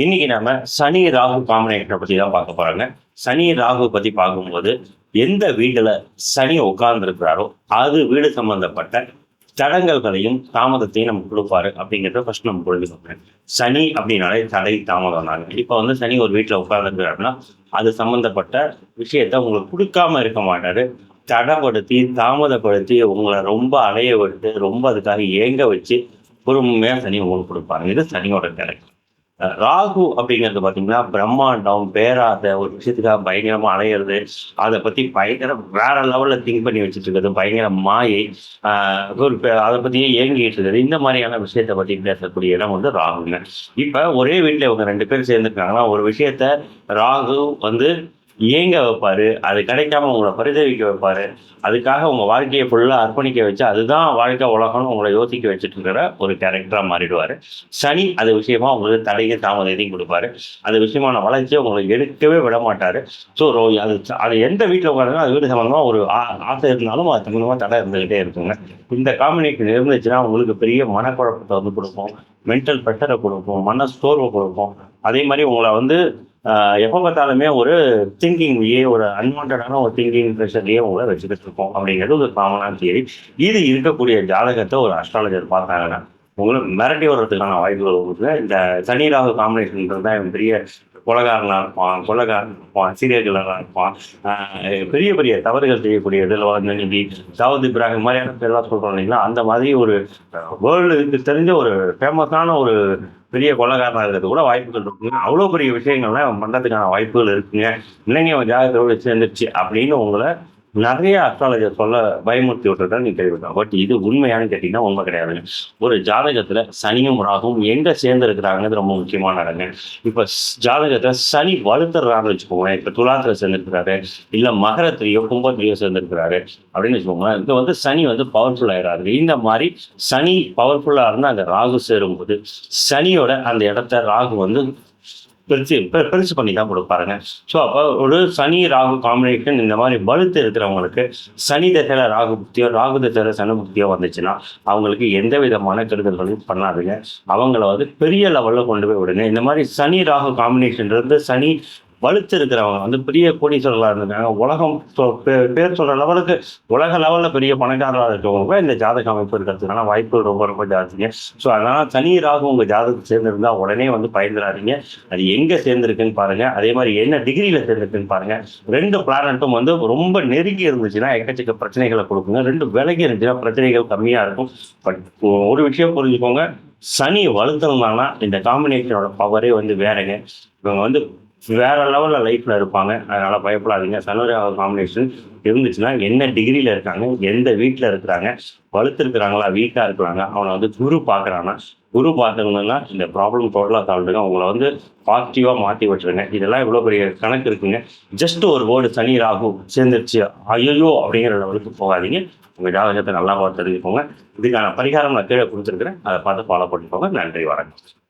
இன்னைக்கு நாம சனி ராகு காம்பினேஷனை பத்தி தான் பார்க்க போறாங்க. சனி ராகு பத்தி பார்க்கும்போது எந்த வீடுல சனி உட்கார்ந்துருக்கிறாரோ அது வீடு சம்பந்தப்பட்ட தடங்கல்களையும் தாமதத்தையும் நமக்கு கொடுப்பாரு அப்படிங்கிறத ஃபர்ஸ்ட் நம்ம புரிஞ்சுக்கோங்க. சனி அப்படின்னாலே தடை தாமதம் தாங்க. இப்போ வந்து சனி ஒரு வீட்டில் உட்கார்ந்துருக்கிறாருன்னா அது சம்பந்தப்பட்ட விஷயத்த உங்களுக்கு கொடுக்காம இருக்க மாட்டாரு. தடப்படுத்தி தாமதப்படுத்தி உங்களை ரொம்ப அலைய விட்டு ரொம்ப அதுக்காக ஏங்க வச்சு பொறுமையாக சனி உங்களுக்கு கொடுப்பாங்க இது சனியோட கேரக்டர் ராகு அப்படிங்கிறது பார்த்தீங்கன்னா பிரம்மாண்டம் பேராத ஒரு விஷயத்துக்காக பயங்கரமாக அலையிறது. அதை பற்றி பயங்கர வேற லெவலில் திங்க் பண்ணி வச்சுட்டு இருக்கிறது. பயங்கர மாயை ஒரு அதை பற்றியே ஏங்கிட்டு இருக்கிறது. இந்த மாதிரியான விஷயத்தை பற்றி பேசக்கூடிய இடம் வந்து ராகுங்க. இப்போ ஒரே வீட்டில் இவங்க ரெண்டு பேர் சேர்ந்துருக்காங்கன்னா ஒரு விஷயத்த ராகு வந்து ஏங்க வைப்பார்? அது கிடைக்காம உங்களை பரிதவிக்க வைப்பார்? அதுக்காக உங்கள் வாழ்க்கையை ஃபுல்லாக அர்ப்பணிக்க வச்சு அதுதான் வாழ்க்கை உலகம்னு உங்களை யோசிக்க வச்சுட்டு இருக்கிற ஒரு கேரக்டராக மாறிடுவார். சனி அது விஷயமா உங்களுக்கு தடையை தாமதத்தையும் கொடுப்பாரு. அது விஷயமான வளர்ச்சியை உங்களுக்கு எடுக்கவே விட மாட்டார் ஸோ அது அது எந்த வீட்டில் உட்காருங்க அது வீடு சம்மந்தமாக ஒரு ஆ- ஆசை இருந்தாலும் அது சம்பந்தமா தடை இருந்துகிட்டே இருக்குங்க. இந்த காம்பினேஷன் இருந்துச்சுன்னா உங்களுக்கு பெரிய மனக்குழப்பத்தை வந்து கொடுக்கும். மென்டல் ப்ரெஷரை கொடுக்கும். மன ஸ்டோர்வை கொடுக்கும். அதே மாதிரி உங்களை வந்து எப்போ பார்த்தாலுமே ஒரு திங்கிங்லேயே ஒரு அன்வான்டான ஒரு திங்கிங் ப்ரெஷர்லேயே உங்களை வச்சுக்கிட்டு இருக்கோம். அப்படிங்கிறது ஒரு காமனான தியரி இது இருக்கக்கூடிய ஜாதகத்தை ஒரு அஸ்ட்ராலஜர் பார்த்தாங்கன்னா உங்களை மிரட்டி வர்றதுக்கான வாய்ப்புகள் இருக்குது இந்த சனி ராகு காம்பினேஷன்ன்றது தான் பெரிய கொலகாரனாக இருப்பான் கொலகாரன் இருப்பான் சீரியர்களாக இருப்பான். பெரிய பெரிய தவறுகள் செய்யக்கூடிய இதில் வந்து நிதி தாவூத் இப்ராஹிம் மாதிரியான பேர்லாம் சொல்கிறோம் இல்லைங்களா? அந்த மாதிரி ஒரு வேர்ல்டுக்கு தெரிஞ்ச ஒரு ஃபேமஸான ஒரு பெரிய கொலகாரனாக இருக்கிறது கூட வாய்ப்புகள் இருக்குங்க. அவ்வளோ பெரிய விஷயங்கள்லாம் பண்ணுறதுக்கான வாய்ப்புகள் இருக்குங்க. இல்லைங்க அவன் ஜாதகத்தோடு சேர்ந்துருச்சு அப்படின்னு உங்களை நிறைய அஸ்ட்ராலஜர் சொல்ல பயமுறுத்தி விட்டுருக்கா நீ கேள்விப்பட்டா பட் இது உண்மையானு கேட்டிங்கன்னா உண்மை கிடையாதுங்க ஒரு ஜாதகத்தில் சனியும் ராகும் எங்கே சேர்ந்து இருக்கிறாங்கிறது ரொம்ப முக்கியமான இடங்க. இப்போ ஜாதகத்தை சனி வலுத்துறாருன்னு வச்சுக்கோங்க இப்போ துலாத்தில் சேர்ந்துருக்கிறாரு. இல்லை மகரத்திலேயோ கும்பத்திலேயோ சேர்ந்துருக்கிறாரு. அப்படின்னு வச்சுக்கோங்க இப்போ வந்து சனி வந்து பவர்ஃபுல் ஆயிடாது இந்த மாதிரி சனி பவர்ஃபுல்லாக இருந்தால் அந்த ராகு சேரும்போது சனியோட அந்த இடத்த ராகு வந்து பிரிச்சு பெ- பெருசு பண்ணி தான் கொடுப்பாருங்க ஸோ அப்போ ஒரு சனி ராகு காம்பினேஷன் இந்த மாதிரி வலுத்து இருக்கிறவங்களுக்கு சனி தசையில் ராகு புக்தியோ ராகு தசையில் சனி புத்தியோ வந்துச்சுன்னா அவங்களுக்கு எந்த விதமான கெடுதல்களையும் பண்ணாதுங்க. அவங்கள வந்து பெரிய லெவலில் கொண்டு போய் விடுங்க. இந்த மாதிரி சனி ராகு காம்பினேஷன் இருந்து சனி வலுத்திருக்கிறவங்க வந்து பெரிய கோடீஸ்வரர்களாக இருந்திருக்காங்க. உலகம் சொ- பேர் சொல்கிற லெவலுக்கு உலக லெவலில் பெரிய பணக்காரராக இருக்கிறவங்க இந்த ஜாதக அமைப்பு இருக்கிறதுக்கான வாய்ப்பு ரொம்ப ரொம்ப ஜாஸ்திங்க. ஸோ அதனால் சனி ராகு உங்கள் ஜாதகத்தை சேர்ந்துருந்தால் உடனே வந்து பயந்துடாதீங்க அது எங்கே சேர்ந்துருக்குன்னு பாருங்க. அதே மாதிரி என்ன டிகிரியில் சேர்ந்துருக்குன்னு பாருங்க. ரெண்டு பிளானட்டும் வந்து ரொம்ப நெருங்கி இருந்துச்சுன்னா எக்கச்சக்க பிரச்சனைகளை கொடுக்குங்க. ரெண்டு விலகி இருந்துச்சுன்னா பிரச்சனைகள் கம்மியாக இருக்கும். பட் ஒரு விஷயம் புரிஞ்சுக்கோங்க. சனி வலுத்தணும்னா இந்த காம்பினேஷனோட பவரே வந்து வேறங்க. இவங்க வந்து வேற லெவலில் லைஃப்பில் இருப்பாங்க. அதனால் பயப்படாதீங்க. சனுராக காம்பினேஷன் இருந்துச்சுன்னா என்ன டிகிரியில் இருக்காங்க எந்த வீட்டில் இருக்கிறாங்க வலுத்து இருக்கிறாங்களா வீக்காக இருக்கிறாங்க அவனை வந்து குரு பார்க்குறான்னா குரு பார்க்கணும்னா இந்த ப்ராப்ளம் டோட்டலாக சால்வ்டுங்க அவங்கள வந்து பாசிட்டிவாக மாற்றி விட்டுருங்க இதெல்லாம் இவ்வளோ பெரிய கணக்கு இருக்குங்க. ஜஸ்ட் ஒரு வேர்டு சனி ராகு சேர்ந்துருச்சு. ஐயோ அப்படிங்கிற லெவலுக்கு போகாதீங்க. உங்கள் ஜாதகத்தை நல்லா பார்த்து தெரிஞ்சுக்கோங்க. இதுக்கான பரிகாரம் நான் கீழே கொடுத்துருக்குறேன். அதை பார்த்து ஃபாலோ பண்ணிக்கோங்க. நன்றி வணக்கம்.